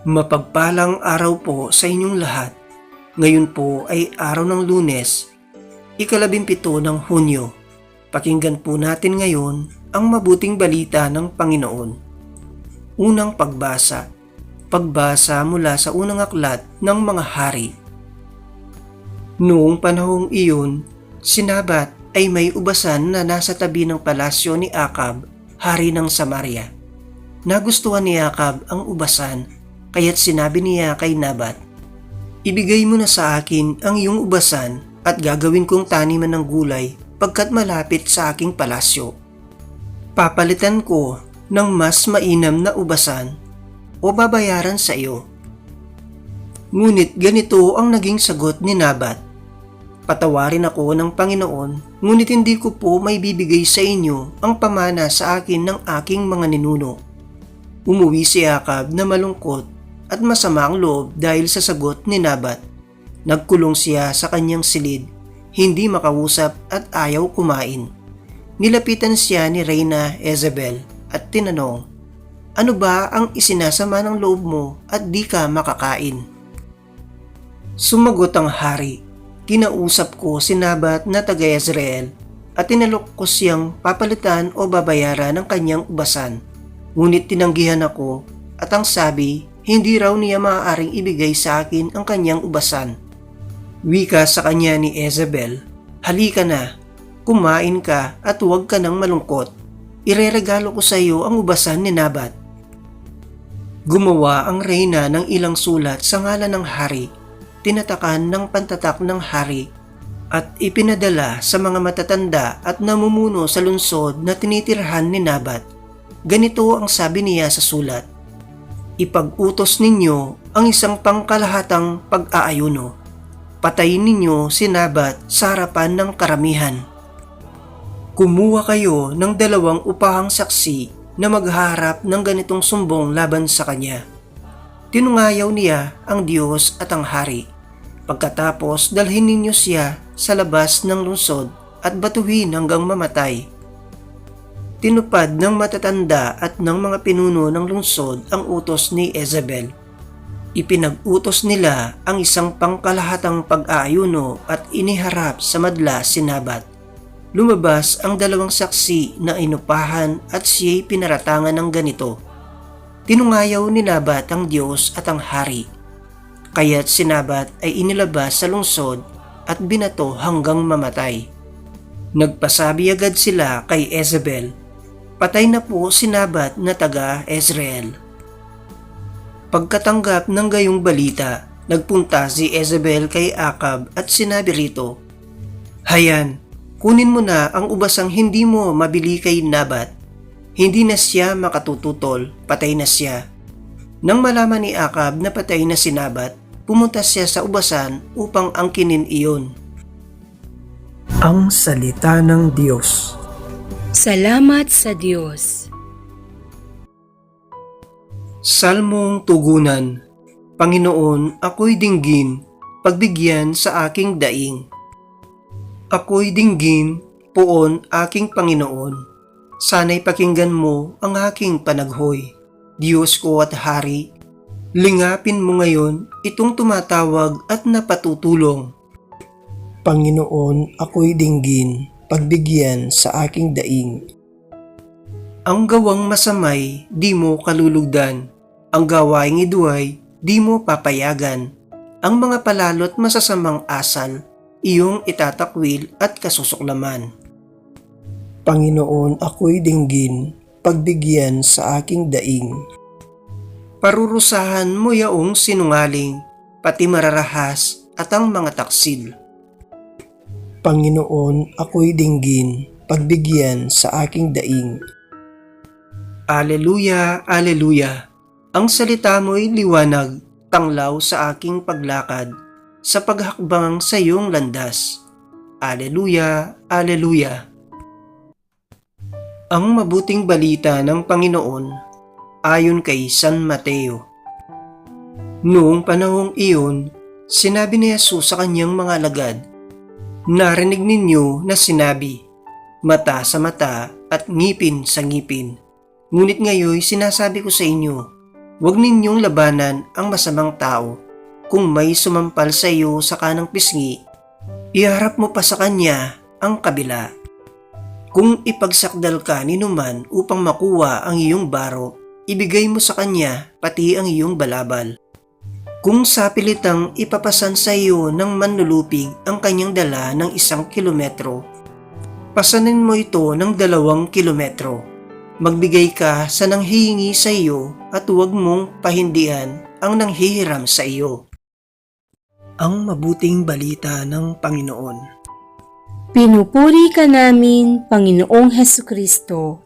Mapagpalang araw po sa inyong lahat. Ngayon po ay araw ng lunes, ikalabimpito ng Hunyo. Pakinggan po natin ngayon ang mabuting balita ng Panginoon. Unang pagbasa. Pagbasa mula sa unang aklat ng mga hari. Noong panahong iyon, sinabat ay may ubasan na nasa tabi ng palasyo ni Akab, hari ng Samaria. Nagustuhan ni Akab ang ubasan, kaya't sinabi niya kay Nabat, Ibigay mo na sa akin ang iyong ubasan at gagawin kong taniman ng gulay pagkat malapit sa aking palasyo. Papalitan ko ng mas mainam na ubasan o babayaran sa iyo. Ngunit ganito ang naging sagot ni Nabat. Patawarin ako ng Panginoon, ngunit hindi ko po may bibigay sa inyo ang pamana sa akin ng aking mga ninuno. Umuwi si Akab na malungkot at masama ang loob dahil sa sagot ni Nabat. Nagkulong siya sa kanyang silid, hindi makausap at ayaw kumain. Nilapitan siya ni Reyna Jezebel at tinanong, Ano ba ang isinasama ng loob mo at di ka makakain? Sumagot ang hari, Kinausap ko si Nabat na taga Israel at tinalok ko siyang papalitan o babayaran ng kanyang ubasan. Ngunit tinanggihan ako at ang sabi, hindi raw niya maaaring ibigay sa akin ang kanyang ubasan. Wika sa kanya ni Jezebel, Halika na, kumain ka at huwag ka nang malungkot. Ireregalo ko sa iyo ang ubasan ni Nabat. Gumawa ang reyna ng ilang sulat sa ngalan ng hari, tinatakan ng pantatak ng hari, at ipinadala sa mga matatanda at namumuno sa lungsod na tinitirhan ni Nabat. Ganito ang sabi niya sa sulat, Ipag-utos ninyo ang isang pangkalahatang pag-aayuno. Patayin ninyo si Nabat sa harapan ng karamihan. Kumuha kayo ng dalawang upahang saksi na magharap ng ganitong sumbong laban sa kanya. Tinungayaw niya ang Diyos at ang hari. Pagkatapos dalhin ninyo siya sa labas ng lungsod at batuhin hanggang mamatay. Tinupad ng matatanda at ng mga pinuno ng lungsod ang utos ni Jezebel. Ipinag-utos nila ang isang pangkalahatang pag-aayuno at iniharap sa madla si Nabat. Lumabas ang dalawang saksi na inupahan at siya'y pinaratangan ng ganito. Tinungayaw ni Nabat ang Diyos at ang hari. Kaya't si Nabat ay inilabas sa lungsod at binato hanggang mamatay. Nagpasabi agad sila kay Jezebel, patay na po si Nabat na taga Israel. Pagkatanggap ng gayong balita, nagpunta si Jezebel kay Akab at sinabi rito, Hayan, kunin mo na ang ubasang hindi mo mabili kay Nabat. Hindi na siya makatututol, patay na siya. Nang malaman ni Akab na patay na si Nabat, pumunta siya sa ubasan upang angkinin iyon. Ang Salita ng Diyos Salamat sa Diyos. Salmong Tugunan Panginoon, ako'y dinggin, pagbigyan sa aking daing. Ako'y dinggin, poon aking Panginoon. Sana'y pakinggan mo ang aking panaghoy. Diyos ko at Hari, lingapin mo ngayon itong tumatawag at napatutulong. Panginoon, ako'y dinggin, pagbigyan sa aking daing. Ang gawang masamay, di mo kalulugdan. Ang gawaing iduay, di mo papayagan. Ang mga palalot masasamang asal, iyong itatakwil at kasusuklaman. Panginoon, ako'y dinggin, pagbigyan sa aking daing. Parurusahan mo yaong sinungaling, pati mararahas at ang mga taksil. Panginoon, ako'y dinggin, pagbigyan sa aking daing. Aleluya, Aleluya. Ang salita mo'y liwanag, tanglaw sa aking paglakad, sa paghakbang sa iyong landas. Aleluya, Aleluya. Ang mabuting balita ng Panginoon ayon kay San Mateo. Noong panahong iyon, sinabi ni Jesus sa kanyang mga alagad, Narinig ninyo na sinabi, mata sa mata at ngipin sa ngipin. Ngunit ngayon sinasabi ko sa inyo, Huwag ninyong labanan ang masamang tao. Kung may sumampal sa iyo sa kanang pisngi, iharap mo pa sa kanya ang kabila. Kung ipagsakdal ka ni numan upang makuha ang iyong baro, ibigay mo sa kanya pati ang iyong balabal. Kung sapilitang ipapasan sa iyo ng manlulupig ang kanyang dala ng isang kilometro, pasanin mo ito ng dalawang kilometro. Magbigay ka sa nanghihingi sa iyo at huwag mong pahindian ang nanghihiram sa iyo. Ang mabuting balita ng Panginoon. Pinupuri ka namin, Panginoong Heso Kristo.